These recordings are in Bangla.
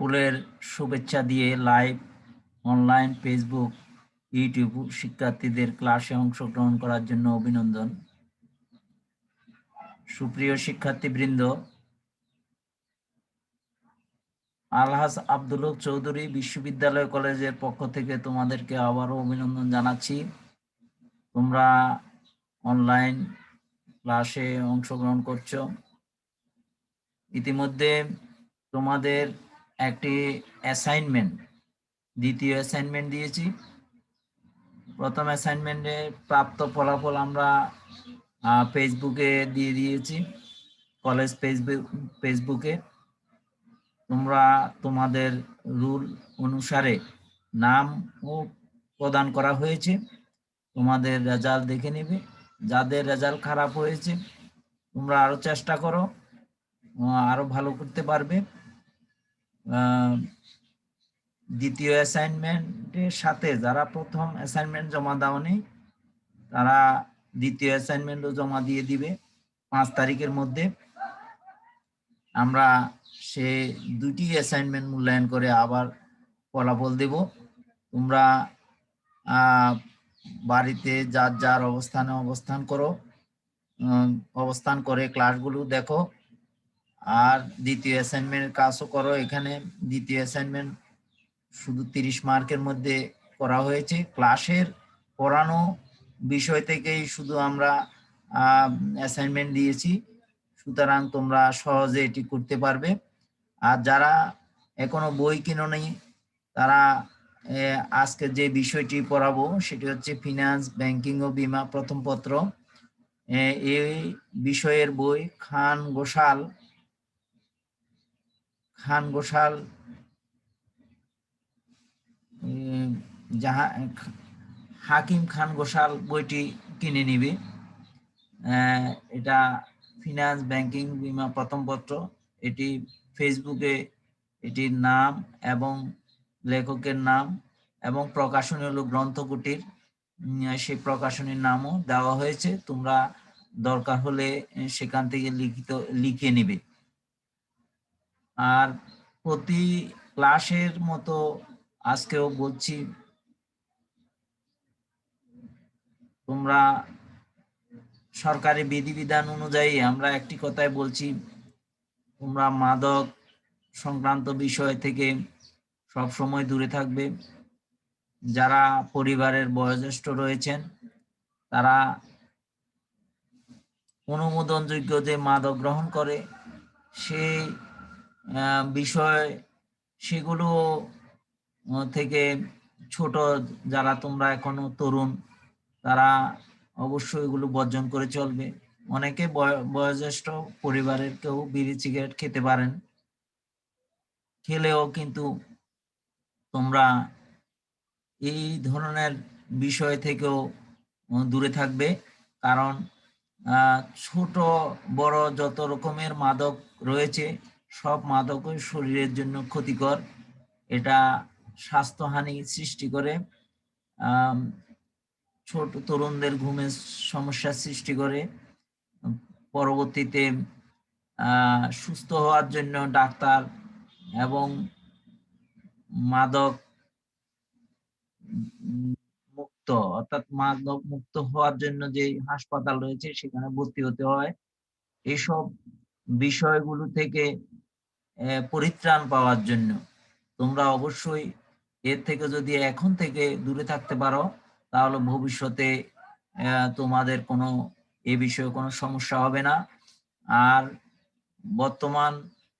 ফুলের শুভেচ্ছা দিয়ে লাইভ, অনলাইন, ফেসবুক, ইউটিউব শিক্ষার্থীদের ক্লাসে অংশগ্রহণ করার জন্য অভিনন্দন। সুপ্রিয় শিক্ষার্থীবৃন্দ, আলহাজ আব্দুল চৌধুরী বিশ্ববিদ্যালয় কলেজের পক্ষ থেকে তোমাদেরকে আবারও অভিনন্দন জানাচ্ছি। তোমরা অনলাইন ক্লাসে অংশগ্রহণ করছ। ইতিমধ্যে তোমাদের একটি অ্যাসাইনমেন্ট দ্বিতীয় অ্যাসাইনমেন্ট দিয়েছি। প্রথম অ্যাসাইনমেন্টে প্রাপ্ত ফলাফল আমরা ফেসবুকে দিয়ে দিয়েছি কলেজ ফেসবুক ফেসবুকে তোমরা তোমাদের রুল অনুসারে নাম ও প্রদান করা হয়েছে। তোমাদের রেজাল্ট দেখে নেবে। যাদের রেজাল্ট খারাপ হয়েছে, তোমরা আরও চেষ্টা করো আরও ভালো করতে পারবে। দ্বিতীয় অ্যাসাইনমেন্টের সাথে যারা প্রথম অ্যাসাইনমেন্ট জমা দাওনি, তারা দ্বিতীয় অ্যাসাইনমেন্টও জমা দিয়ে দিবে পাঁচ তারিখের মধ্যে। আমরা সে দুটি অ্যাসাইনমেন্ট মূল্যায়ন করে আবার ফলাফল দেব। তোমরা বাড়িতে যার যার অবস্থানে অবস্থান করো অবস্থান করে ক্লাসগুলো দেখো। আর দ্বিতীয় অ্যাসাইনমেন্টের কাজও করো এখানে। দ্বিতীয় অ্যাসাইনমেন্ট শুধু তিরিশ মার্কের মধ্যে করা হয়েছে। ক্লাসের পড়ানো বিষয় থেকেই শুধু আমরা অ্যাসাইনমেন্ট দিয়েছি। সুতরাং তোমরা সহজে এটি করতে পারবে। আর যারা এখনও বই কিনো নেই, তারা আজকে যে বিষয়টি পড়াবো সেটি হচ্ছে ফিনান্স ব্যাংকিং ও বিমা প্রথম পত্র। এই বিষয়ের বই খান গোসাল খান গোসাল যাহা, হাকিম খান গোসাল বইটি কিনে নিবে। এটা ফিনান্স ব্যাংকিং বিমা প্রথম পত্র। এটি ফেসবুকে এটির নাম এবং লেখকের নাম এবং প্রকাশনী হলো গ্রন্থকুটির। সেই প্রকাশনীর নামও দেওয়া হয়েছে। তোমরা দরকার হলে সেখান থেকে লিখিত, লিখে নিবে। আর প্রতি ক্লাসের মতো আজকেও বলছি, তোমরা সরকারি বিধিবিধান অনুযায়ী আমরা একটি কথাই বলছি, তোমরা মাদক সংক্রান্ত বিষয় থেকে সব সময় দূরে থাকবে। যারা পরিবারের বয়োজ্যেষ্ঠ রয়েছেন, তারা অনুমোদনযোগ্য যে মাদক গ্রহণ করে, সেই বিষয় সেগুলো থেকে ছোট যারা তোমরা এখনও তরুণ, তারা অবশ্যই এগুলো বর্জন করে চলবে। অনেকে বয়োজ্যেষ্ঠ পরিবারের কেউ বিড়ি সিগারেট খেতে পারেন, খেলেও কিন্তু তোমরা এই ধরনের বিষয় থেকেও দূরে থাকবে। কারণ ছোট, বড় যত রকমের মাদক রয়েছে সব মাদকই শরীরের জন্য ক্ষতিকর। এটা স্বাস্থ্যহানি সৃষ্টি করে। ছোট তরুণদের ঘুমের সমস্যার সৃষ্টি করে। পরবর্তীতে সুস্থ হওয়ার জন্য ডাক্তার এবং মাদক মুক্ত, অর্থাৎ মাদক মুক্ত হওয়ার জন্য যে হাসপাতাল রয়েছে, সেখানে ভর্তি হতে হয়। এসব বিষয়গুলো থেকে পরিত্রাণ পাওয়ার জন্য। তোমরা অবশ্যই এর থেকে যদি এখন থেকে দূরে থাকতে পারো, তাহলে ভবিষ্যতে তোমাদের কোনো, এ বিষয়ে কোনো সমস্যা হবে না। আর বর্তমান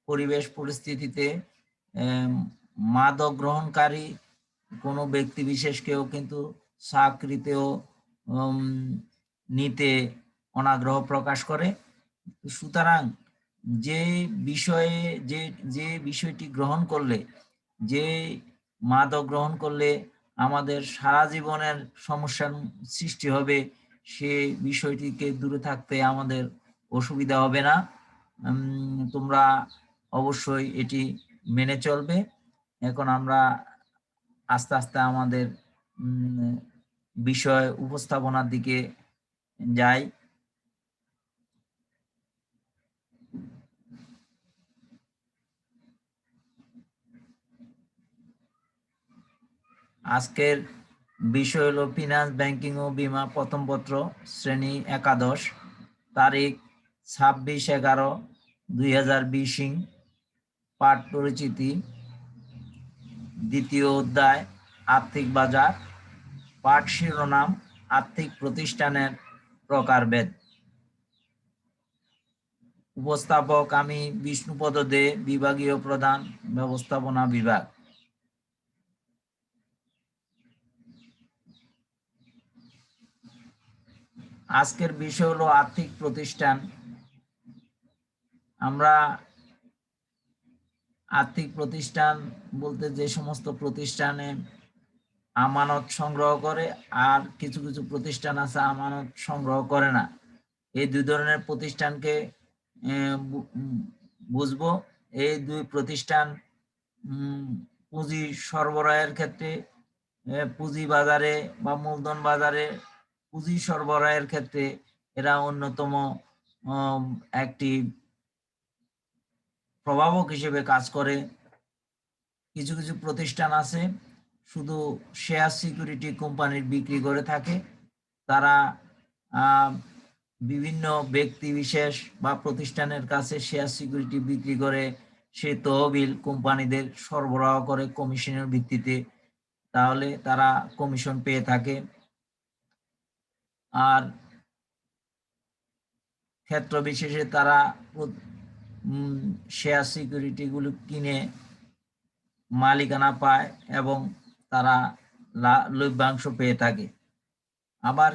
পরিবেশ পরিস্থিতিতে মাদক গ্রহণকারী কোনো ব্যক্তি বিশেষকেও কিন্তু চাকরিতেও নিতে অনাগ্রহ প্রকাশ করে। সুতরাং যে বিষয়ে, যে যে বিষয়টি গ্রহণ করলে, যে মাদক গ্রহণ করলে আমাদের সারা জীবনের সমস্যার সৃষ্টি হবে, সে বিষয়টিকে দূরে থাকতে আমাদের অসুবিধা হবে না। তোমরা অবশ্যই এটি মেনে চলবে। এখন আমরা আস্তে আস্তে আমাদের বিষয় উপস্থাপনার দিকে যাই। আজকের বিষয় হলো ফিনান্স ব্যাংকিং ও বীমা প্রথম পত্র, শ্রেণি একাদশ, তারিখ ছাব্বিশ এগারো দুই হাজার বিশ পাঠ পরিচিতি, দ্বিতীয় অধ্যায়, আর্থিক বাজার, পাঠ শিরোনাম, আর্থিক প্রতিষ্ঠানের প্রকারভেদ। উপস্থাপক আমি বিষ্ণুপদ দে, বিভাগীয় প্রধান, ব্যবস্থাপনা বিভাগ। আজকের বিষয় হলো আর্থিক প্রতিষ্ঠান। আমরা আর্থিক প্রতিষ্ঠান বলতে যে সমস্ত প্রতিষ্ঠানে আমানত সংগ্রহ করে, আর কিছু কিছু প্রতিষ্ঠান আছে আমানত সংগ্রহ করে না। এই দুই ধরনের প্রতিষ্ঠানকে বুঝব। এই দুই প্রতিষ্ঠান পুঁজি সরবরাহের ক্ষেত্রে পুঁজি বাজারে বা মূলধন বাজারে পুঁজি সরবরাহের ক্ষেত্রে এরা অন্যতম একটি প্রভাবক হিসেবে কাজ করে। কিছু কিছু প্রতিষ্ঠান আছে, শুধু শেয়ার সিকিউরিটি কোম্পানির বিক্রি করে থাকে। তারা বিভিন্ন ব্যক্তি বিশেষ বা প্রতিষ্ঠানের কাছে শেয়ার সিকিউরিটি বিক্রি করে, সে তহবিল কোম্পানিদের সরবরাহ করে কমিশনের ভিত্তিতে। তাহলে তারা কমিশন পেয়ে থাকে। আর ক্ষেত্র বিশেষে তারা শেয়ার সিকিউরিটি গুলো কিনে মালিকানা পায় এবং তারা লভ্যাংশ পেয়ে থাকে। আবার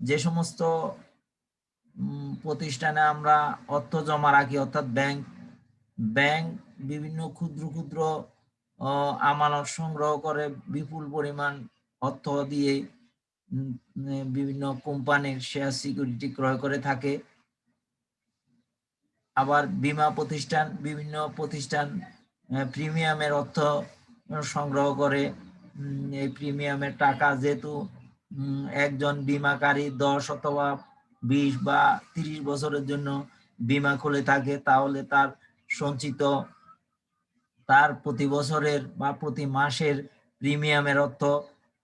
যে সমস্ত প্রতিষ্ঠানে আমরা অর্থ জমা রাখি, অর্থাৎ ব্যাংক ব্যাংক বিভিন্ন ক্ষুদ্র ক্ষুদ্র আমানত সংগ্রহ করে বিপুল পরিমাণ অর্থ দিয়ে বিভিন্ন কোম্পানির শেয়ার সিকিউরিটি ক্রয় করে থাকে। আবার বীমা প্রতিষ্ঠান, বিভিন্ন প্রতিষ্ঠান প্রিমিয়ামের অর্থ সংগ্রহ করে। এই প্রিমিয়ামের টাকা যেহেতু একজন বিমাকারী দশ অথবা বিশ বা তিরিশ বছরের জন্য বিমা খুলে থাকে, তাহলে তার সঞ্চিত, তার প্রতি বছরের বা প্রতি মাসের প্রিমিয়ামের অর্থ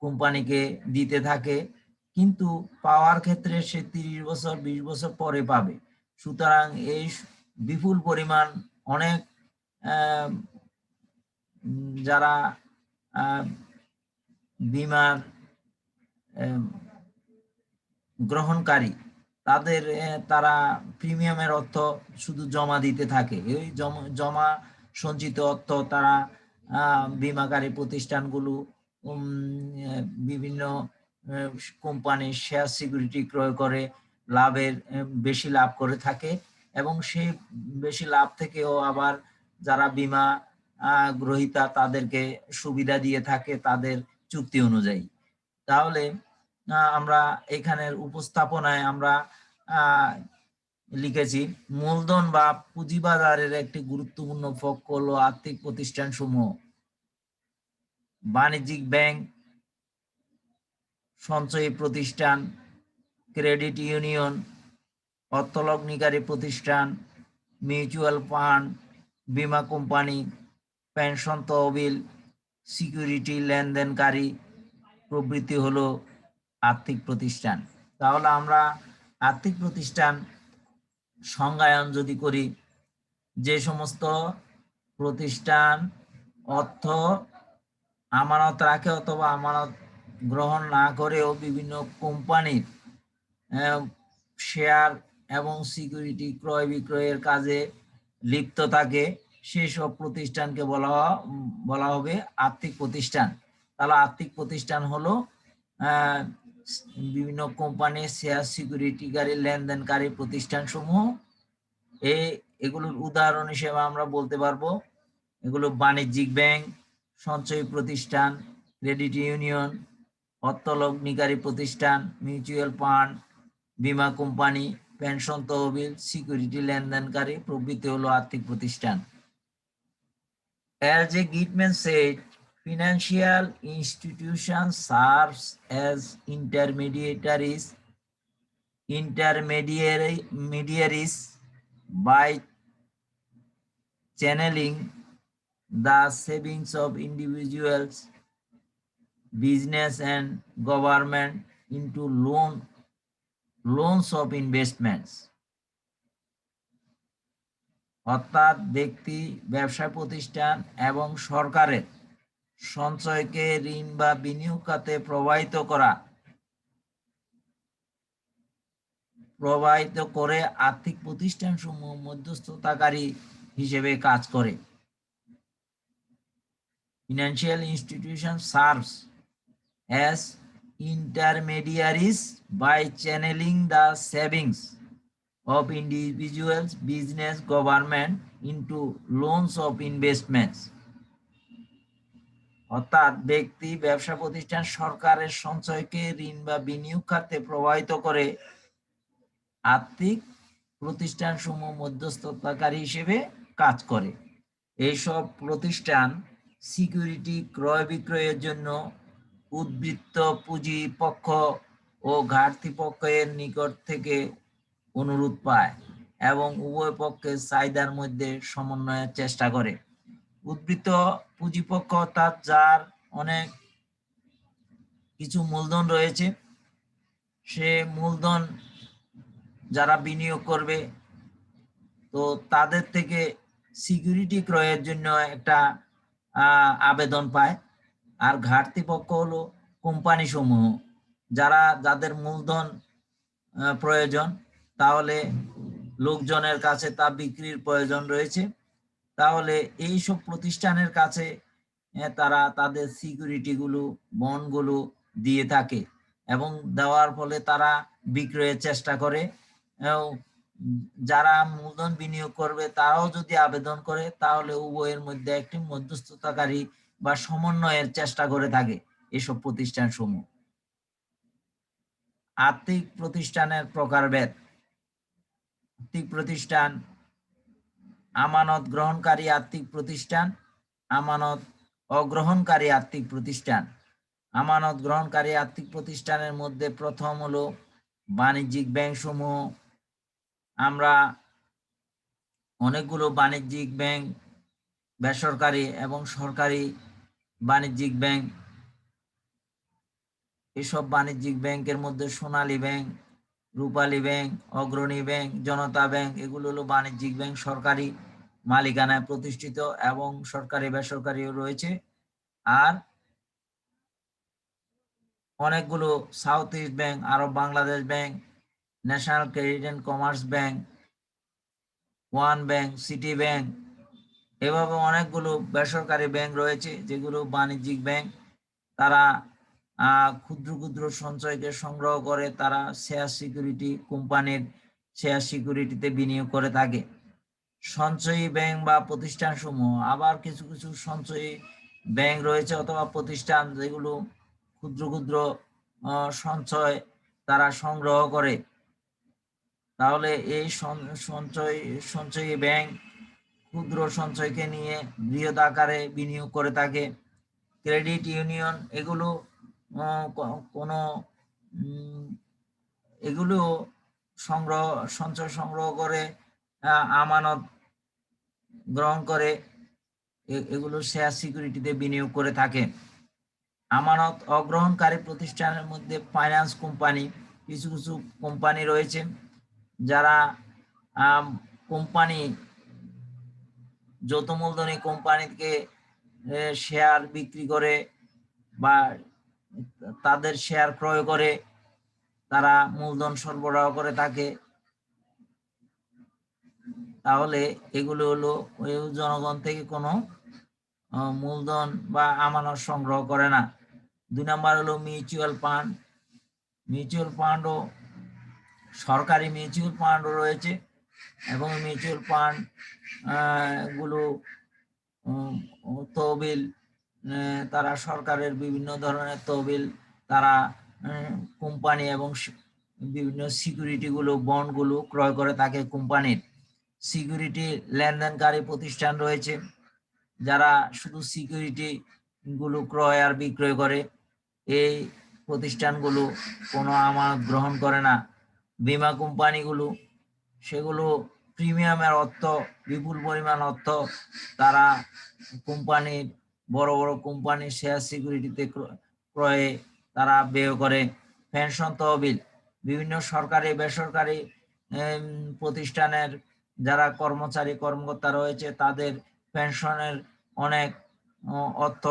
কোম্পানিকে দিতে থাকে, কিন্তু পাওয়ার ক্ষেত্রে সে তিরিশ বছর, বিশ বছর পরে পাবে। সুতরাং এই বিপুল পরিমাণ অনেক যারা বিমার গ্রহণকারী, তাদের তারা প্রিমিয়ামের অর্থ শুধু জমা দিতে থাকে। এই জমা- সঞ্চিত অর্থ তারা বিমাকারী প্রতিষ্ঠানগুলো বিভিন্ন কোম্পানির শেয়ার সিকিউরিটি ক্রয় করে, লাভের বেশি লাভ করে থাকে এবং সেই বেশি লাভ থেকেও আবার যারা বীমা গ্রহীতা তাদেরকে সুবিধা দিয়ে থাকে তাদের চুক্তি অনুযায়ী। তাহলে আমরা এখানের উপস্থাপনায় আমরা লিখেছি, মূলধন বা পুঁজিবাজারের একটি গুরুত্বপূর্ণ পক্ষ হলো আর্থিক প্রতিষ্ঠান সমূহ বাণিজ্যিক ব্যাংক, সঞ্চয়ী প্রতিষ্ঠান, ক্রেডিট ইউনিয়ন, অর্থলগ্নিকারী প্রতিষ্ঠান, মিউচুয়াল ফান্ড, বীমা কোম্পানি, পেনশন তহবিল, সিকিউরিটি লেনদেনকারী প্রভৃতি হলো আর্থিক প্রতিষ্ঠান। তাহলে আমরা আর্থিক প্রতিষ্ঠান সংজ্ঞায়ন যদি করি, যে সমস্ত প্রতিষ্ঠান, অর্থ আমানত রাখে অথবা আমানত গ্রহণ না করেও বিভিন্ন কোম্পানির শেয়ার এবং সিকিউরিটি ক্রয় বিক্রয়ের কাজে লিপ্ত থাকে। সেসব প্রতিষ্ঠানকে বলা বলা হবে আর্থিক প্রতিষ্ঠান। তাহলে আর্থিক প্রতিষ্ঠান হলো বিভিন্ন কোম্পানির শেয়ার সিকিউরিটিকারী লেনদেনকারী প্রতিষ্ঠান সমূহ এই এগুলোর উদাহরণ হিসেবে আমরা বলতে পারব। এগুলো বাণিজ্যিক ব্যাংক সঞ্চয় প্রতিষ্ঠান ক্রেডিট ইউনিয়ন অর্থলগ্নিকারী প্রতিষ্ঠান মিউচুয়াল ফান্ড বিমা কোম্পানি পেনশন তহবিল সিকিউরিটি লেনদেনকারী প্রভৃতি হলো আর্থিক প্রতিষ্ঠান। As a Gitman said financial institution serves as intermediaries intermediary mediaries by channeling the savings of individuals, business and government into loan, loans of investments. অর্থাৎ ব্যক্তি, ব্যবসা প্রতিষ্ঠান এবং সরকারের সঞ্চয়কে ঋণ বা বিনিয়োগ খাতে প্রবাহিত করা, প্রবাহিত করে আর্থিক প্রতিষ্ঠান সমূহ মধ্যস্থতাকারী হিসেবে কাজ করে। Financial institutions serves as intermediaries by channeling the savings of individuals, business, government into loans of investments. অর্থাৎ ব্যক্তি ব্যবসা প্রতিষ্ঠান সরকারের সঞ্চয়কে ঋণ বা বিনিয়োগ খাতে প্রবাহিত করে আর্থিক প্রতিষ্ঠান সমূহ মধ্যস্থতাকারী হিসেবে কাজ করে এইসব প্রতিষ্ঠান সিকিউরিটি ক্রয় বিক্রয়ের জন্য উদ্বৃত্ত পুঁজি পক্ষ ও ঘাটতি পক্ষের নিকট থেকে অনুরোধ পায় এবং উভয় পক্ষের চাহিদার মধ্যে সমন্বয়ের চেষ্টা করে। উদ্বৃত্ত পুঁজিপক্ষ অর্থাৎ যার অনেক কিছু মূলধন রয়েছে, সে মূলধন যারা বিনিয়োগ করবে, তো তাদের থেকে সিকিউরিটি ক্রয়ের জন্য একটা আবেদন পায়। আর ঘাটতি পক্ষ হলো কোম্পানি সমূহ যারা, যাদের মূলধন প্রয়োজন, তাহলে লোকজনের কাছে তা বিক্রির প্রয়োজন রয়েছে। তাহলে এই সব প্রতিষ্ঠানের কাছে তারা তাদের সিকিউরিটি গুলো বন্ডগুলো দিয়ে থাকে এবং দেওয়ার ফলে তারা বিক্রয়ের চেষ্টা করে। যারা মূলধন বিনিয়োগ করবে, তারাও যদি আবেদন করে, তাহলে উভয়ের মধ্যে একটি মধ্যস্থতাকারী বা সমন্বয়ের চেষ্টা করে থাকে এসব প্রতিষ্ঠান সমূহ আর্থিক প্রতিষ্ঠানের প্রকারভেদ। আর্থিক প্রতিষ্ঠান, আমানত গ্রহণকারী আর্থিক প্রতিষ্ঠান, আমানত অগ্রহণকারী আর্থিক প্রতিষ্ঠান। আমানত গ্রহণকারী আর্থিক প্রতিষ্ঠানের মধ্যে প্রথম হলো বাণিজ্যিক ব্যাংক সমূহ আমরা অনেকগুলো বাণিজ্যিক ব্যাংক, বেসরকারি এবং সরকারি বাণিজ্যিক ব্যাংক, এসব বাণিজ্যিক ব্যাংকের মধ্যে Sonali bank, Rupali bank, Agrani bank, Janata bank, এগুলো হলো বাণিজ্যিক ব্যাংক, সরকারি মালিকানায় প্রতিষ্ঠিত এবং সরকারি, বেসরকারিও রয়েছে। আর অনেকগুলো South East bank, Arab Bangladesh bank National Credit and Commerce bank One bank City bank এভাবে অনেকগুলো বেসরকারি ব্যাংক রয়েছে যেগুলো বাণিজ্যিক ব্যাংক তারা ক্ষুদ্র ক্ষুদ্র সঞ্চয়কে সংগ্রহ করে, তারা শেয়ার সিকিউরিটি কোম্পানির শেয়ার সিকিউরিটিতে বিনিয়োগ করে থাকে। সঞ্চয়ী ব্যাংক বা প্রতিষ্ঠান সমূহ আবার কিছু কিছু সঞ্চয়ী ব্যাংক রয়েছে অথবা প্রতিষ্ঠান যেগুলো ক্ষুদ্র ক্ষুদ্র সঞ্চয় তারা সংগ্রহ করে। তাহলে এই সঞ্চয়, সঞ্চয়ী ব্যাংক ক্ষুদ্র সঞ্চয়কে নিয়ে বৃহৎ আকারে বিনিয়োগ করে থাকে। ক্রেডিট ইউনিয়ন এগুলো কোনো এগুলো সংগ্রহ, সঞ্চয় সংগ্রহ করে আমানত গ্রহণ করে এগুলো শেয়ার সিকিউরিটিতে বিনিয়োগ করে থাকে। আমানত অগ্রহণকারী প্রতিষ্ঠানের মধ্যে ফাইন্যান্স কোম্পানি, কিছু কিছু কোম্পানি রয়েছে। যারা কোম্পানি যৌথ মূলধনী কোম্পানিকে শেয়ার বিক্রি করে বা তাদের শেয়ার ক্রয় করে, তারা মূলধন সরবরাহ করে থাকে। তাহলে এগুলো হলো, ওই জনগণ থেকে কোনো মূলধন বা আমানত সংগ্রহ করে না। দুই নাম্বার হলো মিউচুয়াল ফান্ড মিউচুয়াল ফান্ডও সরকারি মিউচুয়াল ফান্ডও রয়েছে এবং মিউচুয়াল ফান্ডগুলো তহবিল তারা সরকারের বিভিন্ন ধরনের তহবিল, তারা কোম্পানি এবং বিভিন্ন সিকিউরিটি গুলো, বন্ডগুলো ক্রয় করে থাকে কোম্পানির সিকিউরিটি লেনদেনকারী প্রতিষ্ঠান রয়েছে, যারা শুধু সিকিউরিটি গুলো ক্রয় আর বিক্রয় করে, এই প্রতিষ্ঠানগুলো কোনো আমানত গ্রহণ করে না। বীমা কোম্পানিগুলো, সেগুলো প্রিমিয়ামের অর্থ, বিপুল পরিমাণ অর্থ তারা কোম্পানির, বড় বড় কোম্পানির শেয়ার সিকিউরিটিতে ক্রয়ে তারা ব্যয় করে। পেনশন তহবিল, বিভিন্ন সরকারি, বেসরকারি প্রতিষ্ঠানের যারা কর্মচারী, কর্মকর্তা রয়েছে, তাদের পেনশনের অনেক অর্থ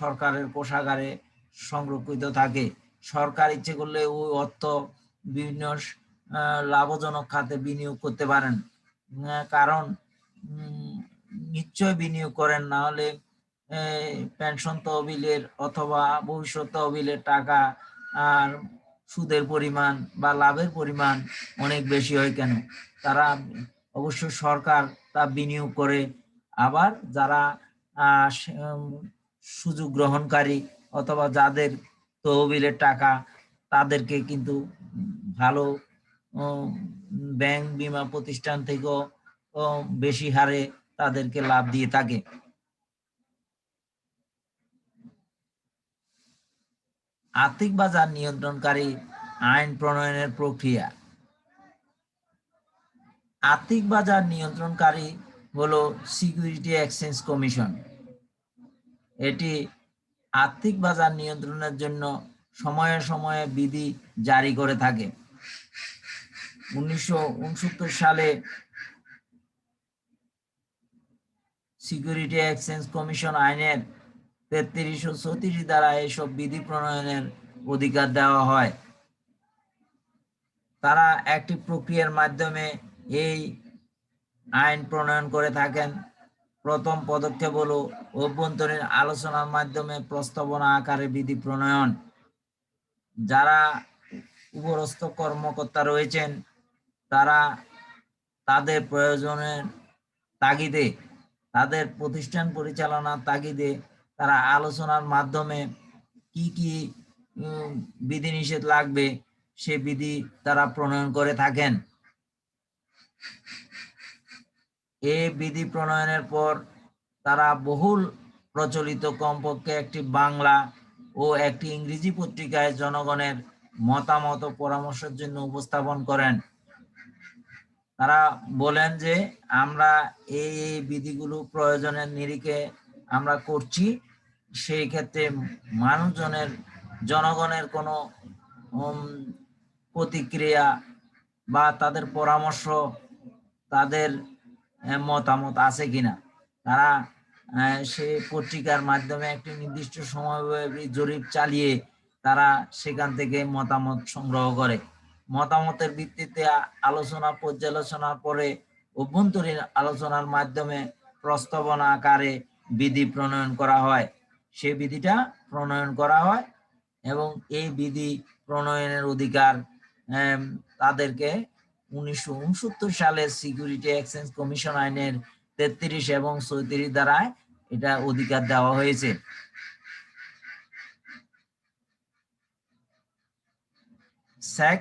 সরকারের কোষাগারে সংরক্ষিত থাকে। সরকার ইচ্ছে করলে ওই অর্থ বিভিন্ন লাভজনক খাতে বিনিয়োগ করতে পারেন। কারণ নিশ্চয় বিনিয়োগ করেন, না হলে পেনশন তহবিলের অথবা ভবিষ্যৎ তহবিলের টাকা আর সুদের পরিমাণ বা লাভের পরিমাণ অনেক বেশি হয় কেন? তারা অবশ্য সরকার তা বিনিয়োগ করে। আবার যারা সুযোগ গ্রহণকারী অথবা যাদের তহবিলের টাকা তাদেরকে কিন্তু ভালো ব্যাংক বিমা প্রতিষ্ঠান থেকেও বেশি হারে তাদেরকে লাভ দিয়ে থাকে। আর্থিক বাজার নিয়ন্ত্রণকারী আইন প্রণয়নের প্রক্রিয়া। আর্থিক বাজার নিয়ন্ত্রণকারী হলো সিকিউরিটি এক্সচেঞ্জ কমিশন। এটি আর্থিক বাজার নিয়ন্ত্রণের জন্য সময়ে সময়ে বিধি জারি করে থাকে। উনিশশো উনসত্তর সালে সিকিউরিটি এক্সচেঞ্জ কমিশন আইনের তেত্রিশ ও চৌত্রিশ দ্বারা এসব বিধি প্রণয়নের অধিকার দেওয়া হয়। তারা একটি প্রক্রিয়ার মাধ্যমে এই আইন প্রণয়ন করে থাকেন। প্রথম পদক্ষেপ হলো অভ্যন্তরীণ আলোচনার মাধ্যমে প্রস্তাবনা আকারে বিধি প্রণয়ন। যারা উপরস্থ কর্মকর্তা রয়েছেন, তারা তাদের প্রয়োজনের তাগিদে, তাদের প্রতিষ্ঠান পরিচালনার তাগিদে তারা আলোচনার মাধ্যমে কি কি বিধিনিষেধ লাগবে, সে বিধি তারা প্রণয়ন করে থাকেন। এ বিধি প্রণয়নের পর তারা বহুল প্রচলিত কমপক্ষে একটি বাংলা ও একটি ইংরেজি পত্রিকায় জনগণের মতামত ও পরামর্শের জন্য উপস্থাপন করেন। তারা বলেন যে, আমরা এই এই বিধিগুলো প্রয়োজনের নিরিখে আমরা করছি। সেই ক্ষেত্রে মানুষজনের, জনগণের কোনো প্রতিক্রিয়া বা তাদের পরামর্শ, তাদের মতামত আছে কিনা? তারা সে পত্রিকার মাধ্যমে একটি নির্দিষ্ট সময়ব্যাপী জরিপ চালিয়ে তারা সেখান থেকে মতামত সংগ্রহ করে। মতামতের ভিত্তিতে আলোচনা পর্যালোচনার পরে অভ্যন্তরীণ আলোচনার মাধ্যমে প্রস্তাবনা আকারে বিধি প্রণয়ন করা হয়। সে বিধিটা প্রণয়ন করা হয় এবং এই বিধি প্রণয়নের অধিকার তাদেরকে উনিশশো সালের সিকিউরিটি এক্সচেঞ্জ কমিশন আইনের তেত্রিশ এবং চৌত্রিশ দ্বারায় এটা অধিকার দেওয়া হয়েছে।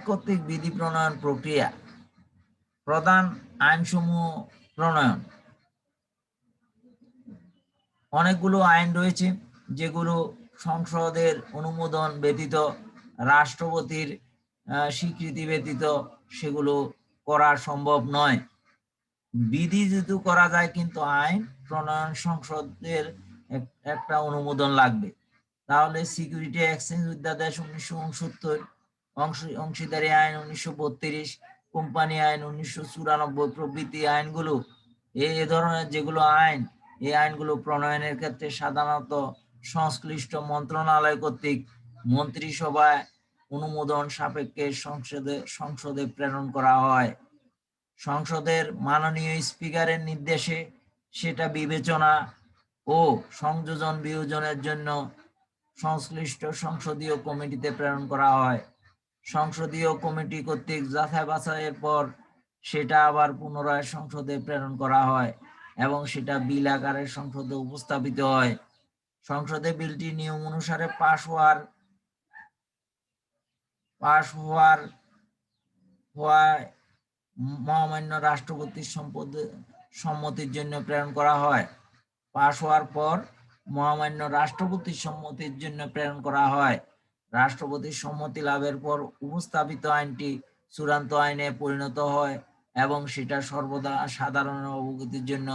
কর্তৃক বিধি প্রণয়ন প্রক্রিয়া, প্রধান আইনসমূহ প্রণয়ন। অনেকগুলো আইন রয়েছে যেগুলো সংসদের অনুমোদন ব্যতীত, রাষ্ট্রপতির স্বীকৃতি ব্যতীত সেগুলো করা সম্ভব নয়। বিধি যেহেতু করা যায়, কিন্তু আইন, প্রণয়ন সংসদের এক- একটা অনুমোদন লাগবে। তাহলে সিকিউরিটি এক্সচেঞ্জ অধ্যাদেশ উনিশশো উনসত্তর অংশীদারি আইন উনিশশো বত্রিশ, কোম্পানি আইন উনিশশো চুরানব্বই প্রভৃতি আইনগুলো এই ধরনের যেগুলো আইন, এই আইনগুলো প্রণয়নের ক্ষেত্রে সাধারণত সংশ্লিষ্ট মন্ত্রণালয় কর্তৃক মন্ত্রিসভায় অনুমোদন সাপেক্ষে সংসদে সংসদে প্রেরণ করা হয়। সংসদের মাননীয় স্পিকারের নির্দেশে সেটা বিবেচনা ও সংযোজন বিয়োজনের জন্য সংশ্লিষ্ট সংসদীয় কমিটিতে প্রেরণ করা হয়। সংসদীয় কমিটি কর্তৃক যাচাই বাছাইয়ের পর সেটা আবার পুনরায় সংসদে প্রেরণ করা হয় এবং সেটা বিল আকারে সংসদে উপস্থাপিত হয়। সংসদে বিলটি নিয়ম অনুসারে পাশ হওয়ার পাশ হওয়ার, হওয়ায় মহামান্য রাষ্ট্রপতির সম্পদ, সম্মতির জন্য প্রেরণ করা হয়। পাশ হওয়ার পর মহামান্য রাষ্ট্রপতির সম্মতির জন্য প্রেরণ করা হয়। রাষ্ট্রপতির সম্মতি লাভের পর উপস্থাপিত আইনটি চূড়ান্ত আইনে পরিণত হয় এবং সেটা সর্বদা সাধারণ অবগতির জন্য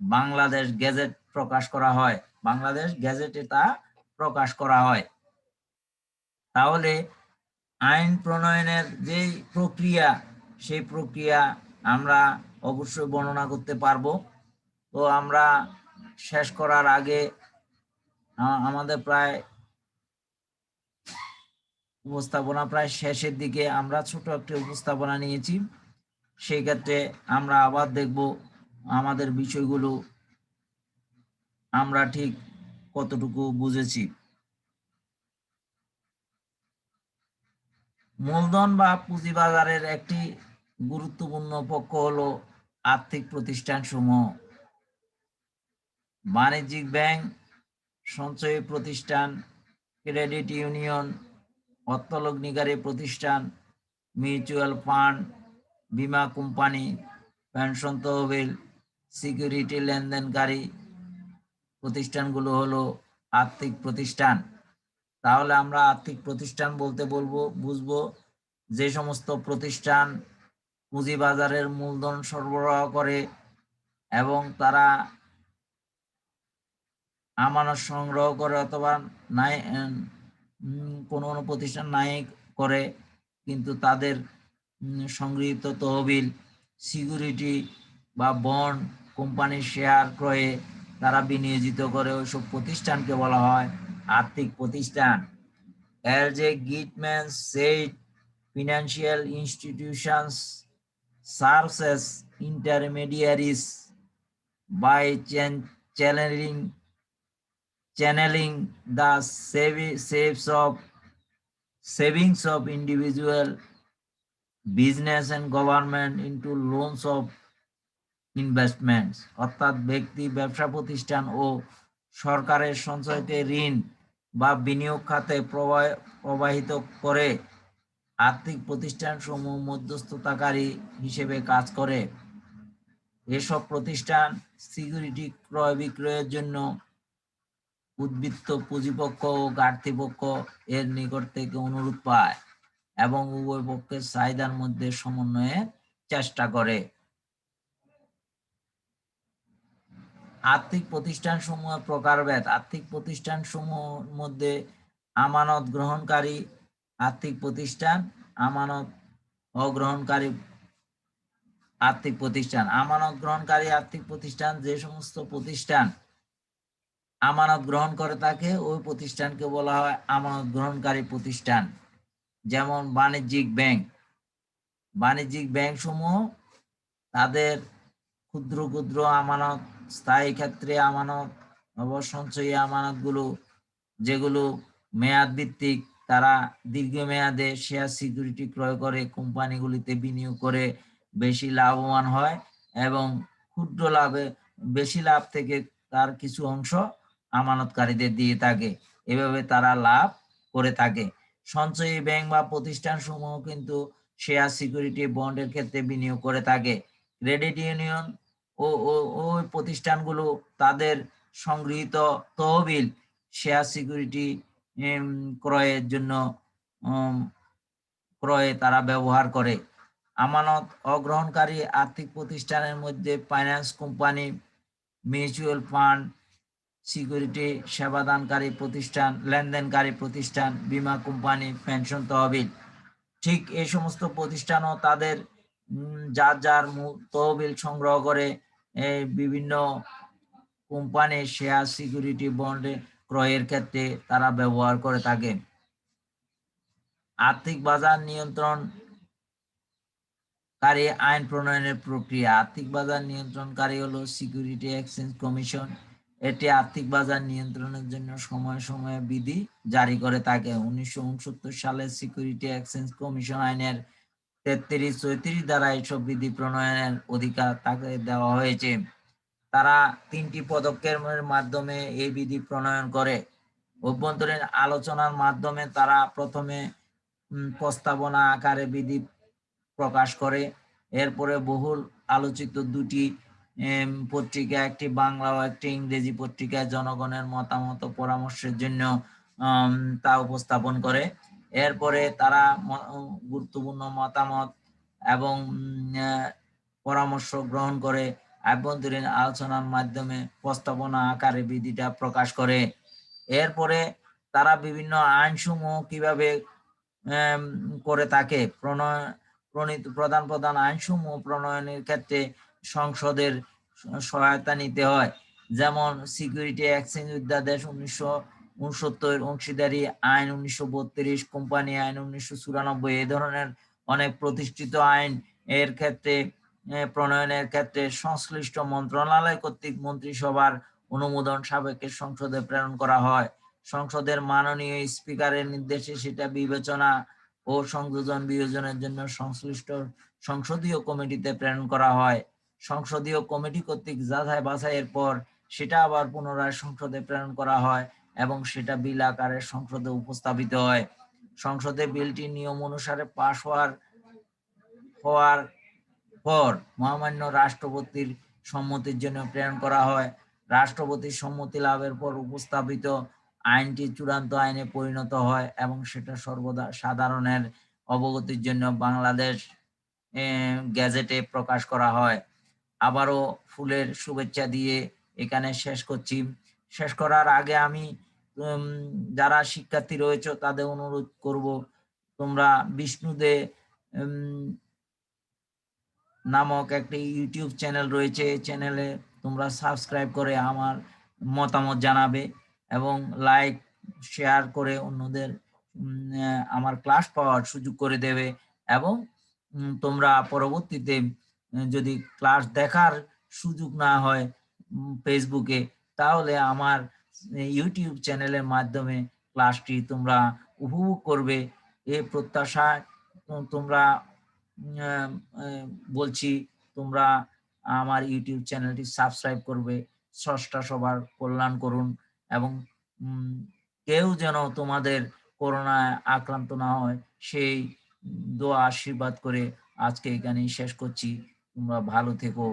বাংলাদেশ গেজেট প্রকাশ করা হয়। বাংলাদেশ গেজেটে তা প্রকাশ করা হয়। তাহলে আইন প্রণয়নের যে প্রক্রিয়া সেই প্রক্রিয়া আমরা অবশ্যই বর্ণনা করতে পারব। তো আমরা শেষ করার আগে আমাদের প্রায় উপস্থাপনা প্রায় শেষের দিকে আমরা ছোট একটি উপস্থাপনা নিয়েছি। সেই ক্ষেত্রে আমরা আবার দেখব আমাদের বিষয়গুলো আমরা ঠিক কতটুকু বুঝেছি। মূলধন বা পুঁজিবাজারের একটি গুরুত্বপূর্ণ পক্ষ হলো আর্থিক প্রতিষ্ঠান সমূহ বাণিজ্যিক ব্যাংক, সঞ্চয়ী প্রতিষ্ঠান, ক্রেডিট ইউনিয়ন, অর্থলগ্নিকারী প্রতিষ্ঠান, মিউচুয়াল ফান্ড, বীমা কোম্পানি, পেনশন তহবিল, সিকিউরিটি লেনদেনকারী প্রতিষ্ঠানগুলো হলো আর্থিক প্রতিষ্ঠান। তাহলে আমরা আর্থিক প্রতিষ্ঠান বলতে বলব, বুঝব যে সমস্ত প্রতিষ্ঠান পুঁজিবাজারের মূলধন সরবরাহ করে এবং তারা আমানত সংগ্রহ করে অথবা নাই কোনো কোনো প্রতিষ্ঠান নাই করে, কিন্তু তাদের সংগৃহীত তহবিল, সিকিউরিটি বা বন্ড কোম্পানির শেয়ার ক্রয়ে তারা বিনিয়োজিত করে ওইসব প্রতিষ্ঠানকে বলা হয় আর্থিক প্রতিষ্ঠান। as যে Gitman said financial institutions serves as intermediaries by chan- channeling channeling the savi- saves of savings of individual business and government into loans of investments অর্থাৎ ব্যক্তি ব্যবসা প্রতিষ্ঠান ও সরকারের সঞ্চয়তে ঋণ বা বিনিয়োগ খাতে প্রবাহিত করে আর্থিক প্রতিষ্ঠান সমূহ মধ্যস্থতাকারী হিসেবে কাজ করে। এসব প্রতিষ্ঠান সিকিউরিটি ক্রয় বিক্রয়ের জন্য উদ্বৃত্ত পুঁজিপক্ষ ও গার্থীপক্ষ এর নিকট থেকে অনুরোধ পায় এবং উভয় পক্ষের চাহিদার মধ্যে সমন্বয়ের চেষ্টা করে। আর্থিক প্রতিষ্ঠান সমূহের প্রকারভেদ। আর্থিক প্রতিষ্ঠান সমূহের মধ্যে আমানত গ্রহণকারী আর্থিক প্রতিষ্ঠান, আমানত অগ্রহণকারী আর্থিক প্রতিষ্ঠান। আমানত গ্রহণকারী আর্থিক প্রতিষ্ঠান যে সমস্ত প্রতিষ্ঠান আমানত গ্রহণ করে থাকে, ওই প্রতিষ্ঠানকে বলা হয় আমানত গ্রহণকারী প্রতিষ্ঠান। যেমন বাণিজ্যিক ব্যাংক। বাণিজ্যিক ব্যাংক সমূহ তাদের ক্ষুদ্র ক্ষুদ্র আমানত, স্থায়ী ক্ষেত্রে আমানত অবসঞ্চয়ী আমানতগুলো, যেগুলো মেয়াদ ভিত্তিক তারা দীর্ঘমেয়াদে শেয়ার সিকিউরিটি ক্রয় করে, কোম্পানিগুলিতে বিনিয়োগ করে বেশি লাভবান হয় এবং ক্ষুদ্র লাভে বেশি লাভ থেকে তার কিছু অংশ আমানতকারীদের দিয়ে থাকে। এভাবে তারা লাভ করে থাকে। সঞ্চয়ী ব্যাংক বা প্রতিষ্ঠান সমূহ কিন্তু শেয়ার সিকিউরিটি বন্ডের ক্ষেত্রে বিনিয়োগ করে থাকে। ক্রেডিট ইউনিয়ন ও, ও- প্রতিষ্ঠানগুলো তাদের সংগৃহীত তহবিল শেয়ার সিকিউরিটি ক্রয়ের জন্য ক্রয়ে তারা ব্যবহার করে। আমানত অগ্রহণকারী আর্থিক প্রতিষ্ঠানের মধ্যে finance company mutual fund security সেবাদানকারী প্রতিষ্ঠান, লেনদেনকারী প্রতিষ্ঠান, বীমা কোম্পানি পেনশন তহবিল। ঠিক এই সমস্ত প্রতিষ্ঠানও তাদের যার যার তহবিল সংগ্রহ করে বিভিন্ন কোম্পানি শেয়ার সিকিউরিটি বন্ডে ক্রয়ের ক্ষেত্রে তারা ব্যবহার করে থাকে আর্থিক বাজার নিয়ন্ত্রণ কারী আইন প্রণয়নের প্রক্রিয়া। আর্থিক বাজার নিয়ন্ত্রণকারী হলো সিকিউরিটি এক্সচেঞ্জ কমিশন। এটি আর্থিক বাজার নিয়ন্ত্রণের জন্য সময়ে সময়ে বিধি জারি করে থাকে। উনিশশো উনসত্তর সালে সিকিউরিটি এক্সচেঞ্জ কমিশন আইনের তেত্রিশ, চৌত্রিশ দ্বারা এইসব বিধি প্রণয়নের অধিকার তাকে দেওয়া হয়েছে। তারা তিনটি পদক্ষেপের মাধ্যমে এই বিধি প্রণয়ন করে। অভ্যন্তরীণ আলোচনার মাধ্যমে তারা প্রথমে প্রস্তাবনা আকারে বিধি প্রকাশ করে। এরপরে বহুল আলোচিত দুটি পত্রিকা, একটি বাংলা ও একটি ইংরেজি পত্রিকায় জনগণের মতামত পরামর্শের জন্য তা উপস্থাপন করে। এরপরে তারা গুরুত্বপূর্ণ মতামত এবং পরামর্শ গ্রহণ করে। আভ্যন্তরীণ আলোচনার মাধ্যমে প্রস্তাবনা আকারে বিধিটা প্রকাশ করে। এরপরে তারা বিভিন্ন আইনসমূহ কীভাবে করে থাকে, প্রণয়, প্রণীত, প্রধান প্রধান আইনসমূহ প্রণয়নের ক্ষেত্রে সংসদের সহায়তা নিতে হয়। যেমন সিকিউরিটি এক্সচেঞ্জ অধ্যাদেশ উনিশশো উনসত্তর, অংশীদারি আইন উনিশশো বত্রিশ, কোম্পানি আইন উনিশশো চুরানব্বই, এ ধরনের অনেক প্রতিষ্ঠিত আইন এর ক্ষেত্রে প্রণয়নের ক্ষেত্রে সংশ্লিষ্ট মন্ত্রণালয় কর্তৃক মন্ত্রিসভার অনুমোদন সাপেক্ষে সংসদে প্রেরণ করা হয়। সংসদের মাননীয় স্পিকারের নির্দেশে সেটা বিবেচনা ও সংযোজন বিয়োজনের জন্য সংশ্লিষ্ট সংসদীয় কমিটিতে প্রেরণ করা হয়। সংসদীয় কমিটি কর্তৃক যাচাই বাছাইয়ের পর সেটা আবার পুনরায় সংসদে প্রেরণ করা হয় এবং সেটা বিল আকারে সংসদে উপস্থাপিত হয়। সংসদে বিলটি নিয়ম অনুসারে পাশ হওয়ার হওয়ার পর মহামান্য রাষ্ট্রপতির সম্মতির জন্য প্রেরণ করা হয়। রাষ্ট্রপতির সম্মতি লাভের পর উপস্থাপিত আইনটি চূড়ান্ত আইনে পরিণত হয় এবং সেটা সর্বদা সাধারণের অবগতির জন্য বাংলাদেশ গ্যাজেটে প্রকাশ করা হয়। আবারও ফুলের শুভেচ্ছা দিয়ে এখানে শেষ করছি। শেষ করার আগে আমি যারা শিক্ষার্থী রয়েছে তাদের অনুরোধ করব, তোমরা বিষ্ণুদে নামক একটি ইউটিউব চ্যানেল রয়েছে। চ্যানেলে তোমরা সাবস্ক্রাইব করে আমার মতামত জানাবে এবং লাইক, শেয়ার করে অন্যদের আমার ক্লাস পাওয়ার সুযোগ করে দেবে এবং তোমরা পরবর্তীতে যদি ক্লাস দেখার সুযোগ না হয় ফেসবুকে, তাহলে আমার ইউটিউব চ্যানেলের মাধ্যমে ক্লাসটি তোমরা উপভোগ করবে। এ প্রত্যাশায় তোমরা বলছি, তোমরা আমার ইউটিউব চ্যানেলটি সাবস্ক্রাইব করবে, স্রষ্টা সবার কল্যাণ করুন এবং কেউ যেন তোমাদের করোনায় আক্রান্ত না হয়, সেই দোয়া আশীর্বাদ করে আজকে এখানেই শেষ করছি। তোমরা ভালো থেকো।